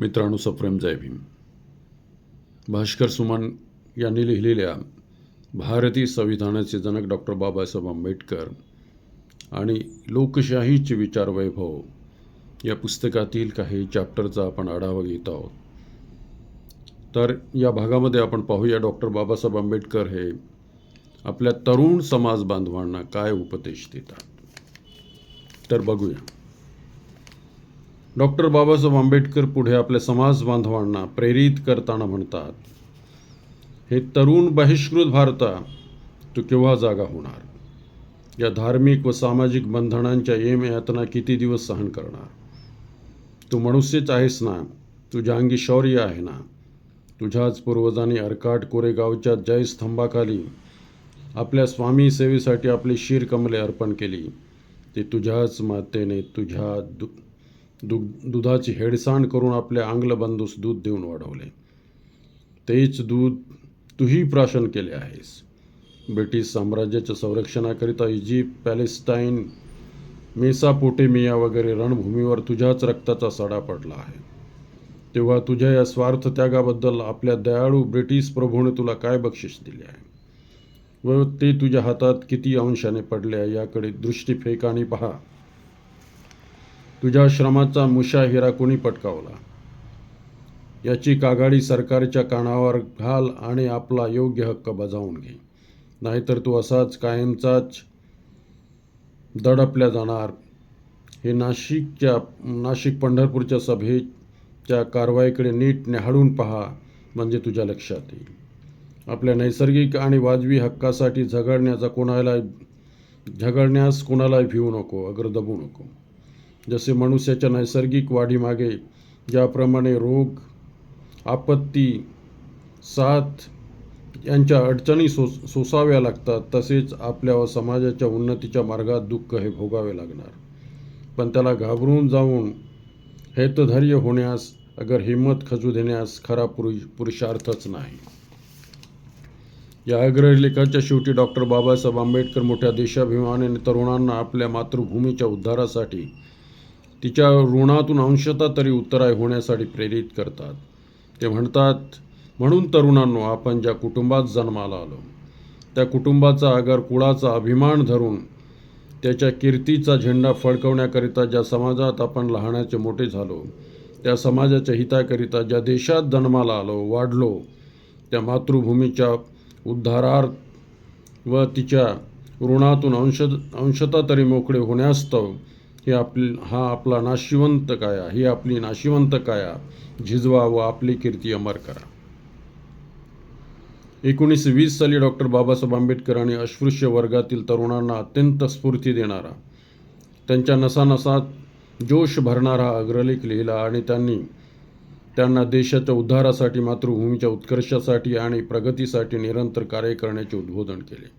मित्रांनो सप्रेम जय भीम. भास्कर सुमन यांनी लिहिलेल्या भारतीय संविधानाचे जनक डॉक्टर बाबासाहेब आंबेडकर आणि लोकशाहीचे विचार वैभव या पुस्तकातील काही चॅप्टरचा आपण आढावा घेत आहोत. तर या भागामध्ये आपण पाहूया डॉक्टर बाबासाहेब आंबेडकर हे आपल्या तरुण समाज बांधवांना काय उपदेश देतात. तर बघूया. डॉक्टर बाबासाहेब आंबेडकर पुढे आपल्या समाज बांधवांना प्रेरित करताना म्हणतात हे तरुण बहिष्कृत भारता तू केव्हा जागा होणार? या धार्मिक व सामाजिक बंधनांच्या एम यातना किती दिवस सहन करणार? तू मनुष्यच आहेस ना? तुझ्या अंगी शौर्य आहे ना? तुझ्याच पूर्वजांनी अर्काट कोरेगावच्या जयस्तंभाखाली आपल्या स्वामी सेवेसाठी आपली शीरकमले अर्पण केली. ते तुझ्याच मातेने तुझ्या दु दुग दुधाची हेडसांड करून आपल्या आंग्लबंधूस दूध देऊन वाढवले. तेच दूध तूही प्राशन केले आहेस. ब्रिटिश साम्राज्याच्या संरक्षणाकरिता इजिप्त पॅलेस्टाईन मेसापोटेमिया वगैरे रणभूमीवर तुझ्याच रक्ताचा सडा पडला आहे. तेव्हा तुझ्या या स्वार्थ त्यागाबद्दल आपल्या दयाळू ब्रिटिश प्रभूने तुला काय बक्षीस दिले आहे? व ते तुझ्या हातात किती अंशाने पडले आहे याकडे दृष्टीफेकाने पहा. तुझ्या श्रमाचा मुशाहिरा कोणी पटकावला? याची कागाडी सरकारच्या कानावर घाल आणि आपला योग्य हक्क बजावून घे. नाहीतर तू असाच कायमचाच दडपल्या जाणार. हे नाशिकच्या नाशिक पंढरपूरच्या सभेच्या कारवाईकडे नीट निहाळून पहा म्हणजे तुझ्या लक्षात येईल. आपल्या नैसर्गिक आणि वाजवी हक्कासाठी झगडण्याचा कोणाला झगडण्यास कोणालाही भिवू नको अगर दबू नको. जसे मनुष्याच्या नैसर्गिक वाढीमागे ज्याप्रमाणे रोग आपत्ती साथ यांच्या अडचणी सो सोसाव्या लागतात तसेच आपल्या व समाजाच्या उन्नतीच्या मार्गात दुःख हे भोगावे लागणार. पण त्याला घाबरून जाऊन हेतधैर्य होण्यास अगर हिंमत खचू देण्यास खरा पुरुष पुरुषार्थच नाही. या अग्रलेखाच्या शेवटी डॉक्टर बाबासाहेब आंबेडकर मोठ्या देशाभिमानाने तरुणांना आपल्या मातृभूमीच्या उद्धारासाठी तिच्या ऋणातून अंशता तरी उत्तराय होण्यासाठी प्रेरित करतात. ते म्हणतात म्हणून तरुणांनो आपण ज्या कुटुंबात जन्माला आलो त्या कुटुंबाचा अगर कुळाचा अभिमान धरून त्याच्या कीर्तीचा झेंडा फडकवण्याकरिता ज्या समाजात आपण लहानाचे मोठे झालो त्या समाजाच्या हिताकरिता ज्या देशात जन्माला आलो वाढलो त्या मातृभूमीच्या उद्धारार्थ व तिच्या ऋणातून अंश अंशता तरी मोकळे होण्यास्तव हे आपली हा आपला नाशिवंत काया ही आपली नाशिवंत काया. झिजवा व आपली कीर्ती अमर करा. एकोणीसशे वीस साली डॉक्टर बाबासाहेब आंबेडकरांनी अस्पृश्य वर्गातील तरुणांना अत्यंत स्फूर्ती देणारा त्यांच्या नसानसात जोश भरणारा अग्रलेख लिहिला आणि त्यांनी त्यांना देशाच्या उद्धारासाठी मातृभूमीच्या उत्कर्षासाठी आणि प्रगतीसाठी निरंतर कार्य करण्याचे उद्बोधन केले.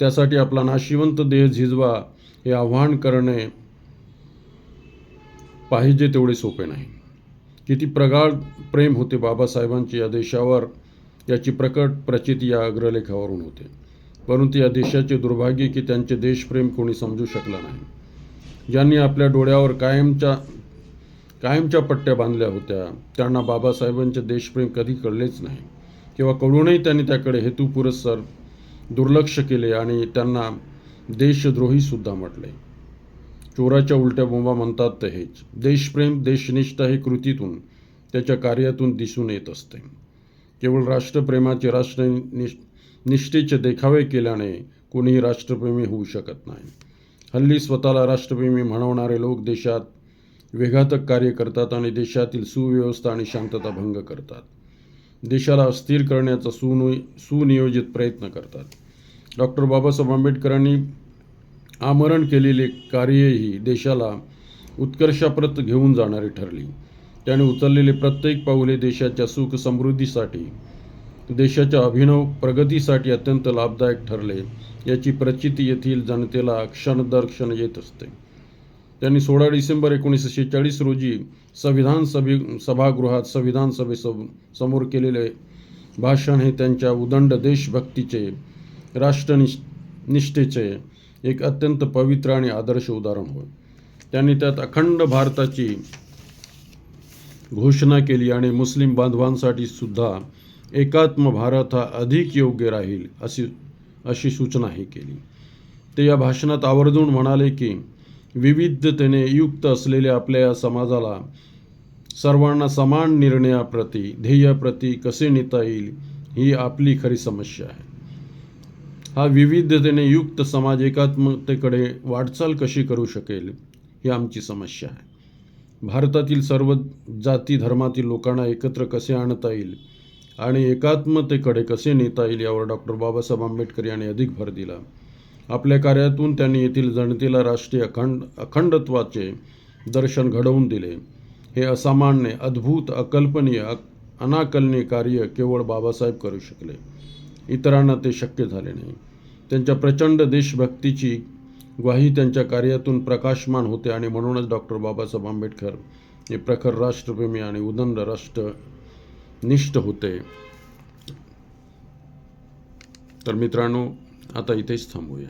त्यासाठी आपला नाशिवंत देह झिजवा हे आव्हान करणे पाहिजे तेवढे सोपे नाही. किती प्रगाढ प्रेम होते बाबासाहेबांचे या देशावर याची प्रकट प्रचिती या अग्रलेखावरून होते. परंतु या देशाचे दुर्भाग्य की त्यांचे देशप्रेम कोणी समजू शकलं नाही. ज्यांनी आपल्या डोळ्यावर कायमच्या कायमच्या पट्ट्या बांधल्या होत्या त्यांना बाबासाहेबांचे देशप्रेम कधी कळलेच नाही. किंवा कळूनही त्यांनी त्याकडे हेतुपुरस्सर दुर्लक्ष केले आणि त्यांना देशद्रोहीसुद्धा म्हटले. चोराच्या उलट्या बोंबा म्हणतात ते हेच. देशप्रेम देशनिष्ठा हे कृतीतून त्याच्या कार्यातून दिसून येत असते. केवळ राष्ट्रप्रेमाचे राष्ट्र निष् निष्ठेचे देखावे केल्याने कोणीही राष्ट्रप्रेमी होऊ शकत नाही. हल्ली स्वतःला राष्ट्रप्रेमी म्हणवणारे लोक देशात वेघातक कार्य करतात आणि देशातील सुव्यवस्था आणि शांतता भंग करतात. देशाला अस्थिर करण्याचा सुनु सुनियोजित प्रयत्न करतात. डॉक्टर बाबासाहेब आंबेडकरांनी आमरण केलेले कार्यही देशाला उत्कर्षाप्रत घेऊन जाणारी ठरली. त्याने उचललेले प्रत्येक पाऊले देशाच्या सुख समृद्धीसाठी देशाच्या अभिनव प्रगतीसाठी अत्यंत लाभदायक ठरले याची प्रचिती येथील जनतेला क्षण दर क्षण येत असते. त्यांनी सोळा डिसेंबर एकोणीसशे शेहेचाळीस रोजी संविधान सभे सभागृहात संविधान सभेसम समोर केलेले भाषण हे त्यांच्या उदंड देशभक्तीचे राष्ट्रनिष्ठ निष्ठेचे एक अत्यंत पवित्र आणि आदर्श उदाहरण होय. त्यांनी त्यात अखंड भारताची घोषणा केली आणि मुस्लिम बांधवांसाठी सुद्धा एकात्म भारत हा अधिक योग्य राहील अशी अशी सूचनाही केली. ते या भाषणात आवर्जून म्हणाले की विविधतेने युक्त असलेल्या आपल्या या समाजाला सर्वांना समान निर्णयाप्रती ध्येयाप्रती कसे नेता येईल ही आपली खरी समस्या आहे. हा विविधतेने युक्त समाज एकात्मतेकडे वाटचाल कशी करू शकेल ही आमची समस्या आहे. भारतातील सर्व जाती धर्मातील लोकांना एकत्र कसे आणता येईल आणि एकात्मतेकडे कसे नेता येईल यावर डॉक्टर बाबासाहेब आंबेडकर यांनी अधिक भर दिला. आपल्या कार्यातून त्यांनी येथील जनतेला राष्ट्रीय अखंड अखंडत्वाचे दर्शन घडवून दिले. हे असामान्य अद्भुत अकल्पनीय अनाकलनीय कार्य केवळ बाबासाहेब करू शकले. इतरांना ते शक्य झाले नाही. त्यांच्या प्रचंड देशभक्तीची ग्वाही त्यांच्या कार्यातून प्रकाशमान होते आणि म्हणूनच डॉक्टर बाबासाहेब आंबेडकर हे प्रखर राष्ट्रप्रेमी आणि उदंड राष्ट्रनिष्ठ होते. तर मित्रांनो आता इथेच थांबूया.